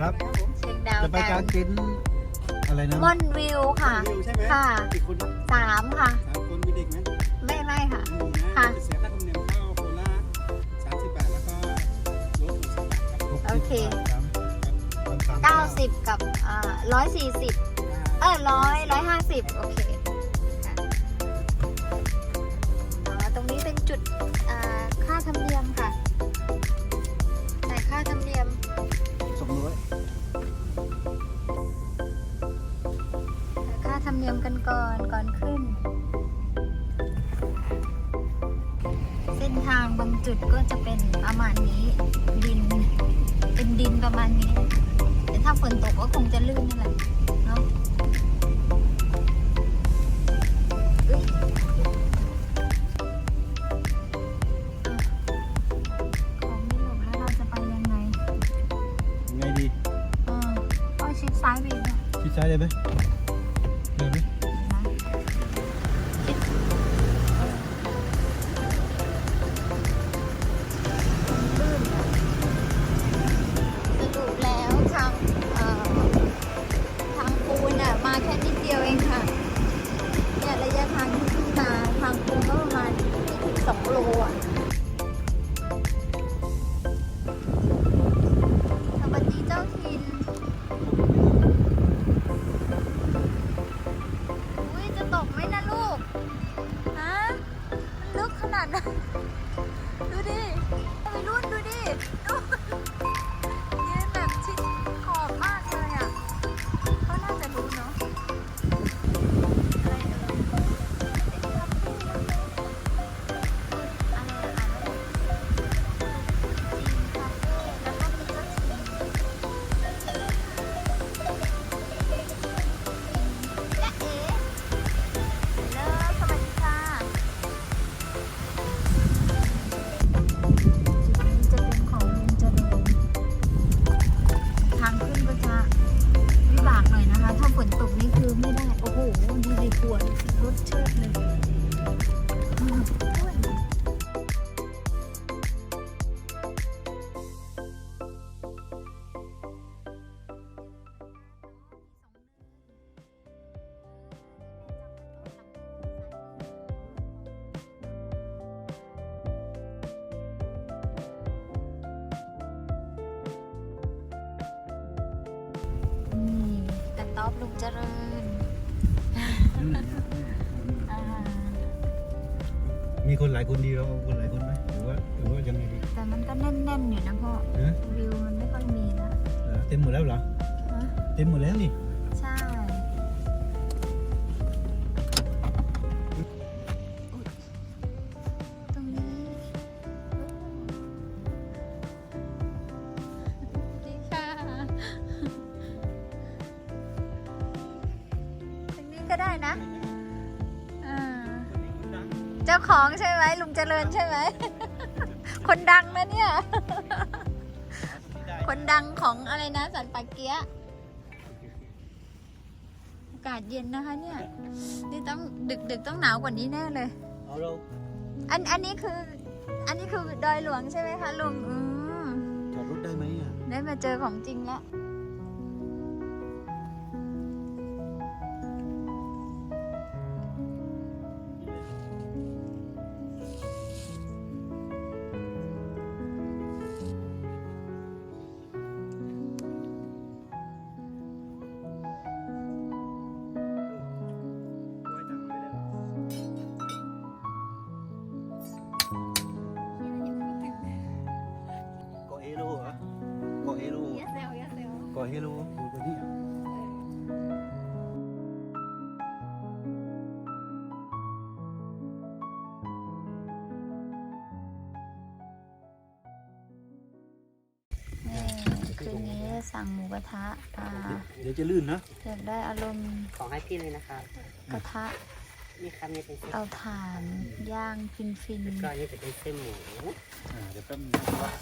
ครับเชียงดาวจะไปกลางเต็นท์อะไรนะม่อนวิวค่ะ วิวใช่ไหมค่ะ กี่คนนะสามค่ะ สามคนมีเด็กไหมไม่ไม่ค่ะไม่มีนะค่ะจะเสียค่าธรรมเนียมเข้าโคราชสามสิบบาทแล้วก็รถหกสิบบาทครับหกโอสิบเค สามสามสามเก้าสิบกับอ่าร้อยสี่สิบเออร้อยร้อยห้าสิบโอเคค่ะอ๋อตรงนี้เป็นจุดอ่าค่าธรรมเนียมค่ะ ยมเนียมกันก่อนก่อนขึ้น เส้นทางบางจุดก็จะเป็นประมาณนี้ ดิน เป็นดินประมาณนี้ แต่ถ้าฝนตกก็คงจะลื่นนั่นแหละ นลึกขนาดนั้นดูดิไปรุ่นดูดิ อบลุงเจริญอ่ามีคนหลายคนดีเราเอาคนหลายคนไหมหรือว่าหรือว่ายังไงดีแต่มันก็แน่นๆอยู่นะพ่อ ฮะวิวมันไม่ค่อยมีนะ เหรอเต็มหมดแล้วเหรอ ฮะ เต็มหมดแล้วนี่ ได้นะอ่าเจ้าของใช่ไหมลุงเจริญใช่ไหม คนดังนะเนี่ย คนดังของอะไรนะ สันปาเกียะากาศเย็นนะคะเนี่ย นี่ต้องดึกดึกๆต้องหนาวกว่านี้แน่เลยเอาเราอันอันนี้คือ อันนี้คือดอยหลวงใช่ไหมคะลุงอืมจอดรถได้ไหมอะ ได้มาเจอของจริงแล้วาเซลเกาะเฮโลอยู่ตรงนี้นี่คืนนี้สั่งหมูกระทะอ่าเดี๋ยวจะลื่นนะอยากได้อารมณ์ขอให้พี่เลยนะครับกระทะนี่ครับนี่เป็นเส้นเอาถ่านย่างฟินฟินก้อนนี้จะเป็นเส้นหมูอ่าเดี๋ยวแป๊บนึงนะครับ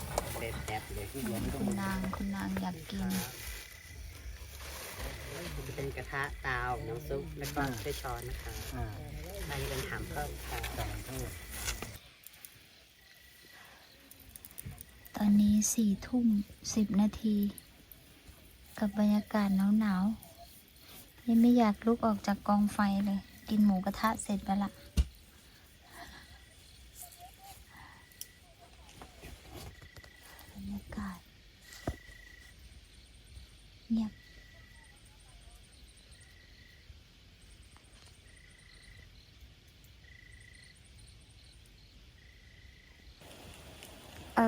เด็ดแดบเลยที่เดียวคุณนางคุณนางอยากกิน จะเป็นกระทะเตาน้ำซุปแล้วก็ด้วยช้อนนะครับอ่าอันนี้เป็นถามเพิ่มครับตามเท่าตอนนี้สี่ทุ่มสิบนาที กับบรรยากาศหนาวๆยังไม่อยากลุกออกจากกองไฟเลย กินหมูกระทะเสร็จไปละบรรยากาศเงียบ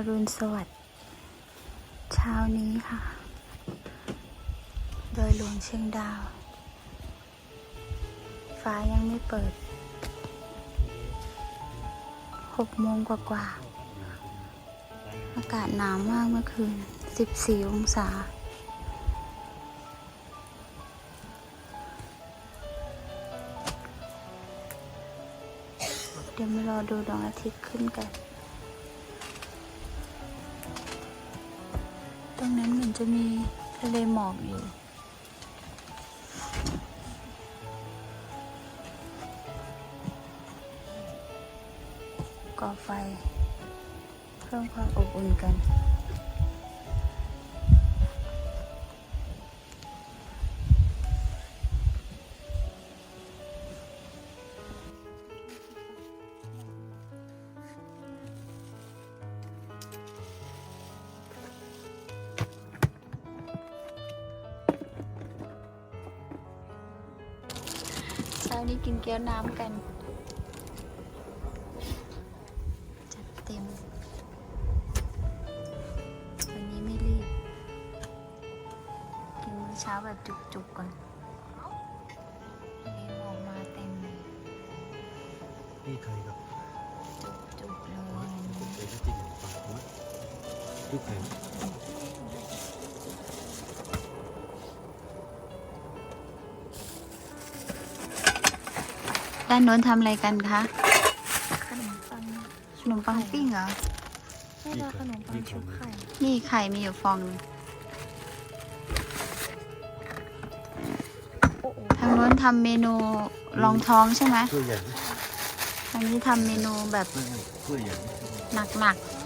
รุณสวัสดิ์เช้านี้ค่ะ โดยหลวงเชียงดาว ฟ้ายังไม่เปิดหกโมงกว่าๆอากาศหนาวมากเมื่อคืน 14 องศา เดี๋ยวมารอดูดวงอาทิตย์ขึ้นกัน ตรงนั้นเหมือนจะมีทะเลหมอกอยู่ ก่อไฟ เพิ่มความอบอุ่นกัน นี้กินเกี๊ยวน้ำกันานโน้นทำอะไรกันคะ ขนมปังขนมปังปิ้งเหรอแม่เราขนมปังชุบไข่ นี่ไข่มีอยู่ฟองหนึงโอ้โหทางโน้นทำเมนูรองท้องใช่ไหมช่วยใหญ่ทางนี้ทำเมนูแบบช่วยใหญ่หนักๆ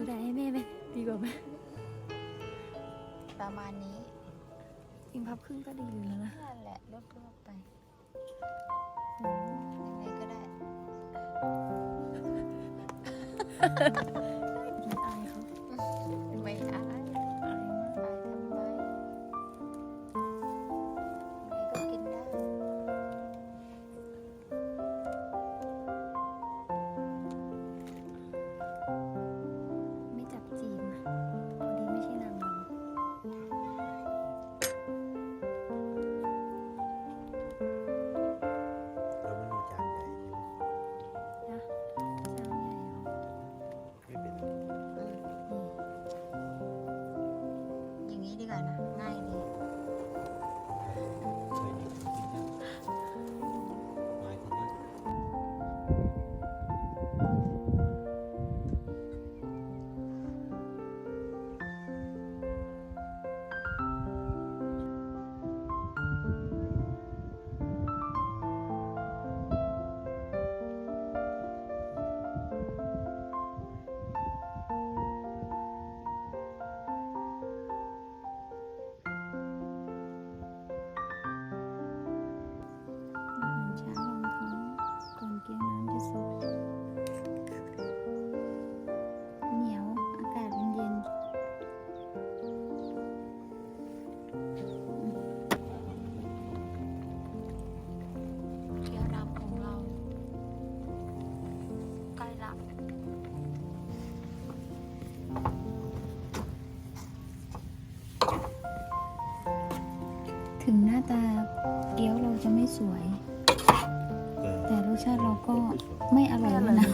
หนูได้ให้แม่ไหมดีกว่าไหมประมาณนี้อิงพับครึ่งก็ดีอยู่แล้วนะนั่นแหละลวกๆไปอืมยังไงก็ได้ จะไม่สวยแต่แต่รสชาติเราก็ไม่สวยไม่อร่อยแล้วนะ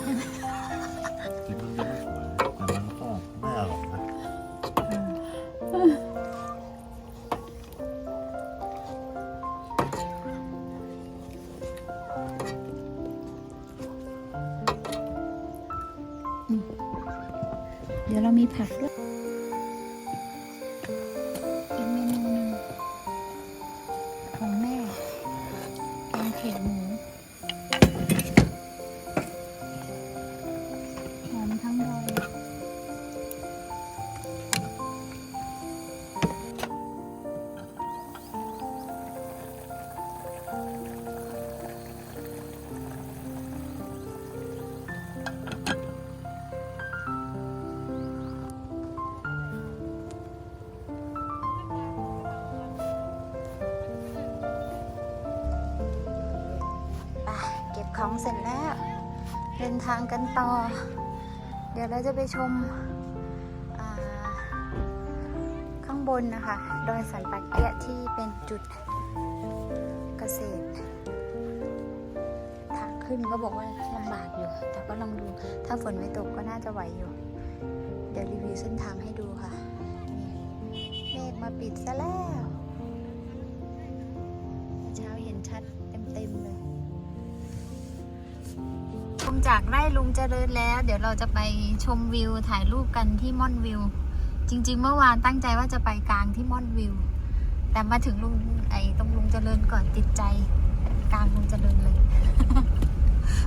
ต่อ เดี๋ยวเราจะไปชมข้างบนนะคะดอยสันปักเกียที่เป็นจุดเกษตร ทางขึ้นก็บอกว่าลำบากอยู่ แต่ก็ลองดูถ้าฝนไม่ตกก็น่าจะไหวอยู่ เดี๋ยวรีวิวเส้นทางให้ดูค่ะเมฆมาปิดซะแล้ว จากไร่ลุงเจริญแล้ว เดี๋ยวเราจะไปชมวิวถ่ายรูปกันที่ม่อนวิว จริง ๆ เมื่อวานตั้งใจว่าจะไปกลางที่ม่อนวิว แต่มาถึงลุงไอ้ตรงลุงเจริญก่อนติดใจ กลางลุงเจริญเลย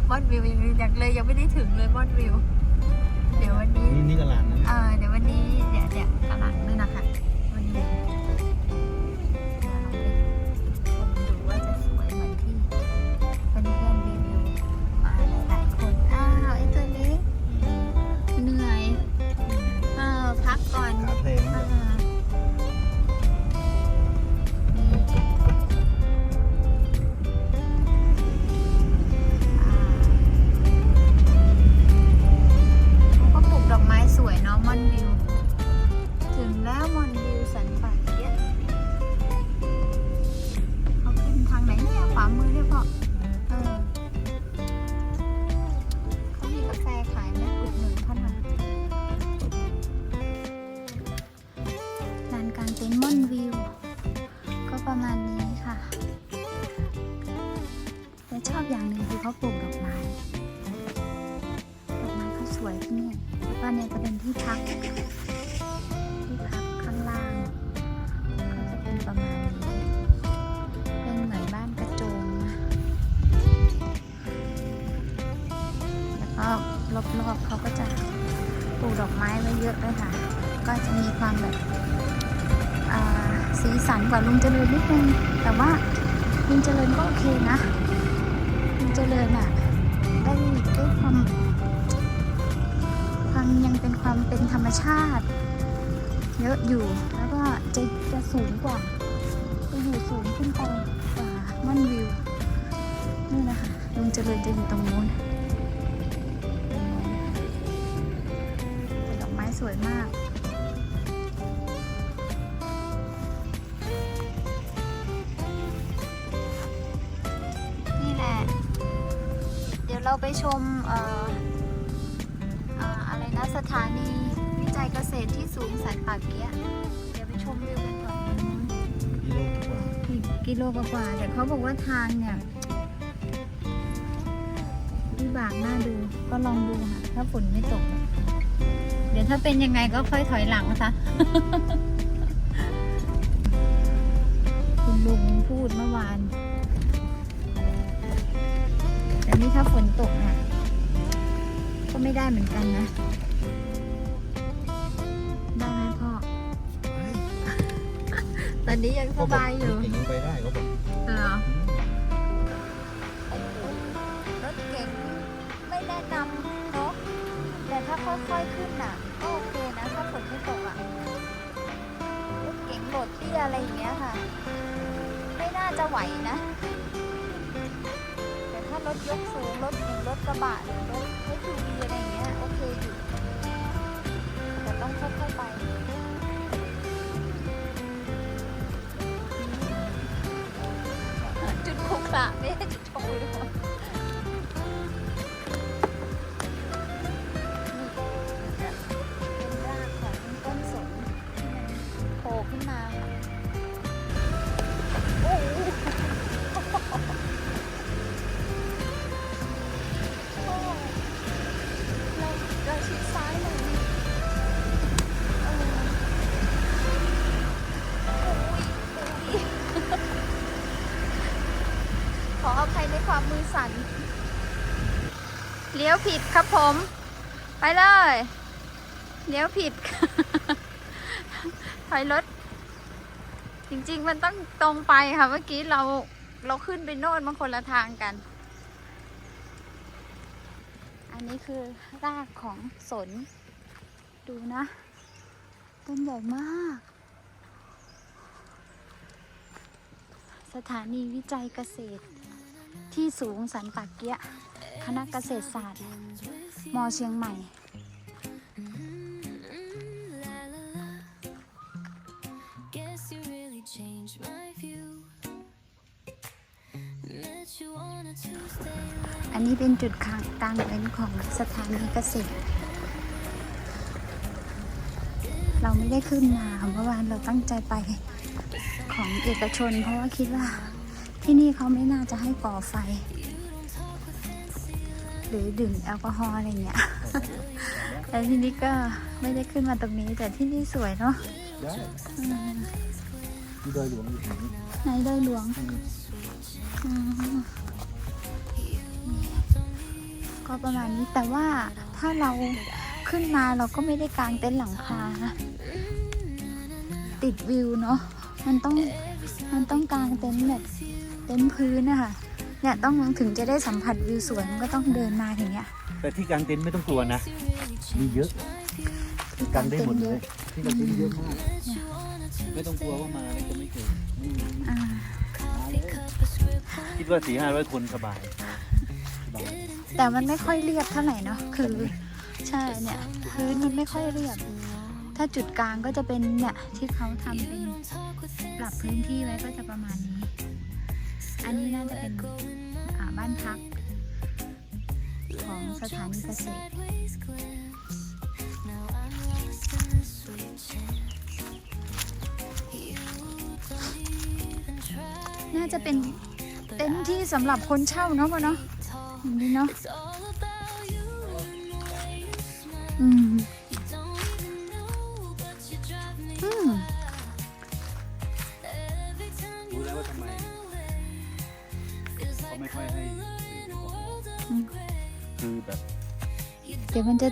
ม่อนวิวยังยังเลยยังไม่ได้ถึงเลยม่อนวิว เดี๋ยววันนี้นี่นี่กระลานนะเออเดี๋ยววันนี้เดี๋ยวเดี๋ยวกำลังด้วยนะคะ สวยที่นี่แล้วก็เนี่ยจะเป็นที่พัก ที่พักข้างล่างก็จะเป็นประมาณนี้เป็นเหมือนบ้านกระโจมแล้วก็รอบๆเขาก็จะปลูกดอกไม้ไว้เยอะเลยค่ะ ก็จะมีความแบบอ่าสีสันกว่าลุงเจริญนิดนึง แต่ว่าลุงเจริญก็โอเคนะลุงเจริญอะได้ได้ความ ความเป็นธรรมชาติ เยอะอยู่แล้วก็จะจะสูงกว่าจะอยู่สูงขึ้นไปกว่าม่อนวิวนี่นะคะลุงเจริญจะอยู่ตรงนู้นดอกไม้สวยมากนี่แหละ เดี๋ยวเราไปชมเอ่อ สถานีวิจัยเกษตรที่สูงสันป่าเกี้ยะเดี๋ยวไปชมวิวกันก่อนกิโลกว่าอีกกิโลกว่าๆแต่เขาบอกว่าทางเนี่ยวิบากน่าดูก็ลองดูค่ะ ถ้าฝนไม่ตก เดี๋ยวถ้าเป็นยังไงก็ค่อยถอยหลังนะคะคุณลุงพูดเมื่อวาน แต่นี่ถ้าฝนตกน่ะ ก็ไม่ได้เหมือนกันนะ ตอนนี้ยังสบายอยู่เก่งไปได้เขาบอกเหรอรถเก๋งไม่แนะนำเนาะแต่ถ้าค่อยๆขึ้นน่ะก็โอเคนะถ้าฝนไม่ตกอะรถเก๋งโหลดเตี้ยอะไรอย่างเงี้ยค่ะ ไม่น่าจะไหวนะ แต่ถ้ารถยกสูงรถเก๋งรถกระบะหรือรถร 吧，没人去冲一。 ผิดครับผม ไปเลยเลี้ยวผิด ถอยรถ จริงๆ มันต้องตรงไปค่ะ เมื่อกี้เราเราขึ้นไปโน่นมันคนละทางกัน อันนี้คือรากของสน ดูนะ ต้นใหญ่มาก สถานีวิจัยเกษตรที่สูงสันปากเกียะ คณะเกษตรศาสตร์มอเชียงใหม่ Guess you really changed my view. Met you on a Tuesday. อันนี้เป็นจุดกลางกลางเต็นท์ของสถานีเกษตร เราไม่ได้ขึ้นมาเมื่อวานเราตั้งใจไปของเอกชน เพราะว่าคิดว่าที่นี่เขาไม่น่าจะให้ก่อไฟ หรือดื่มแอลกอฮอล์อะไรเงี้ย แต่ที่นี่ก็ไม่ได้ขึ้นมาตรงนี้ แต่ที่นี่สวยเนาะได้อืมที่ดอยหลวงอยู่ตรงนี้ไหนดอยหลวงอืมก็ประมาณนี้แต่ว่าถ้าเราขึ้นมาเราก็ไม่ได้กางเต็นท์หลังคานะติดวิวเนาะมันต้องมันต้องกางเต็นท์แบบเต็นท์พื้นนะคะ เนี่ยต้องถึงจะได้สัมผัสวิวสวยมันก็ต้องเดินมาอย่างเงี้ยแต่ที่กางเต็นท์ไม่ต้องกลัวนะ มีเยอะที่กางได้หมดต็นท์เลเยยอะที่กางเต็นท์เยอะมากไม่ต้องกลัวว่ามาแล้วจะไม่เจอไม่มีอ่าคิดว่าสี่ห้าร้อยคนสบายสบาย แต่มันไม่ค่อยเรียบเท่าไหร่เนาะคือใช่เนี่ยพื้นมันไม่ค่อยเรียบ ถ้าจุดกลางก็จะเป็นเนี่ยที่เขาทำเป็นปรับพื้นที่ไว้ก็จะประมาณนี้ อันนี้น่าจะเป็นบ้านพัก ของสถานีเกษตรน่าจะเป็นเต็นท์ที่สำหรับคนเช่าเนาะพ่อเนาะนี้เนาะ It's all ดี๋ยวมันจะ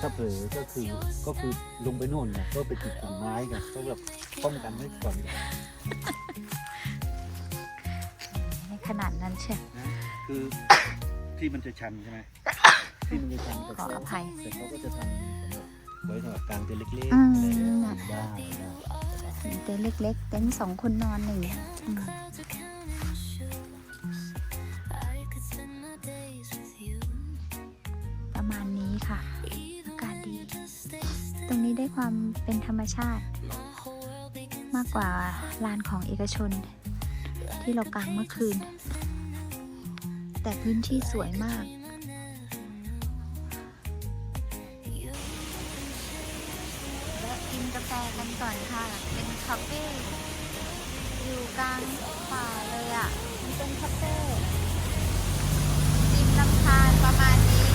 ถ้าเผลอก็คือก็คือลงไปโน่นไงก็ไปติดกิ่งไม้กันก็แบบป้องกันไว้ก่อนนะในขนาดนั้นเชียวคือที่มันจะชันใช่ไหมที่มันจะชันแต่ขออภัยแต่เขาก็จะทำสำหรับไว้สำหรับกลางเต็นท์เล็กอืๆมอะไรอย่างเงี้ยน่ะได้ได้เต็นท์เล็กๆเต็นท์สองคนนอนหนึ่ง ได้ความเป็นธรรมชาติ มากกว่าลานของเอกชน ที่เรากางเมื่อคืน แต่พื้นที่สวยมากและกินกาแฟกันก่อนค่ะ เป็นคาเฟ่อยู่กลางป่าเลยอะ มันเป็นคาเฟ่ริมลำธารประมาณนี้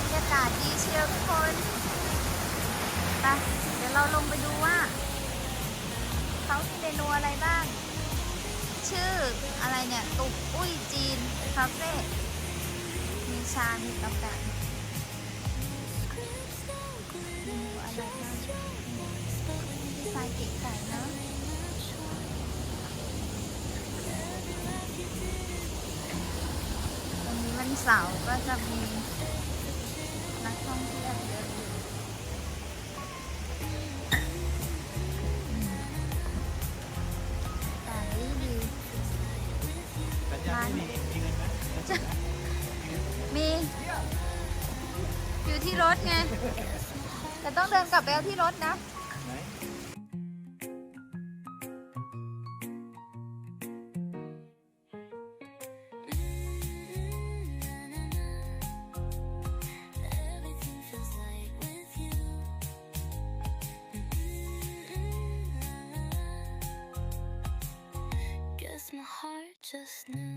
บรรยากาศดีเชียวทุกคนไปเดี๋ยวเราลงไปดูว่าเขาเมนูอะไรบ้าง ชื่ออะไรเนี่ยตุกอุ้ยจีนคาเฟ่มีชา มีกาแฟเมนูอะไรบ้างดีไซน์เก๋ไก่เนอะวันนี้วันเสาร์ก็จะมี ท่องเที่ยวเยอะอยู่แต่ดีดีสัญญาณไม่มีมีเงินไหมมี อยู่ที่รถไง แต่ต้องเดินกลับไปเอาที่รถนะ just knew.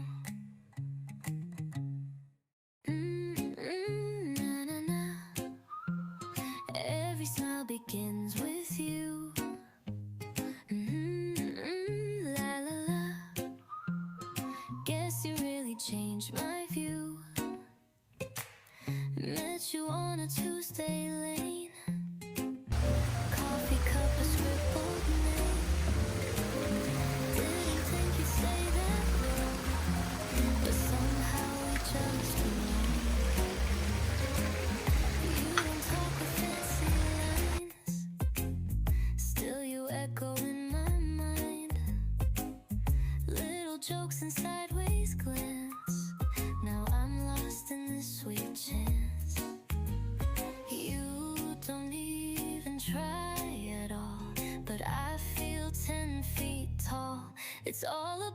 It's all about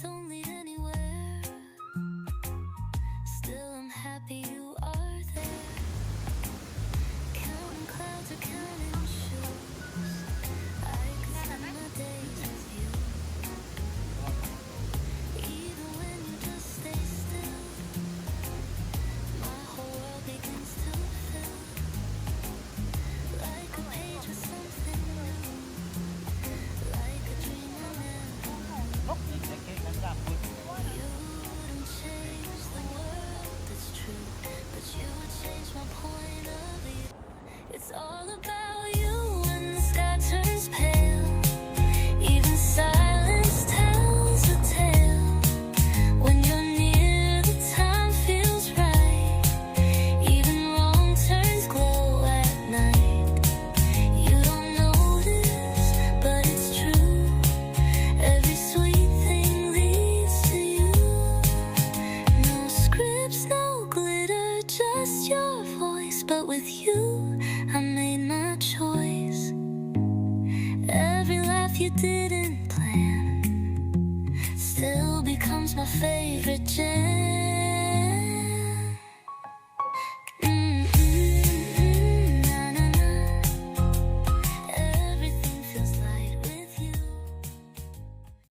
don't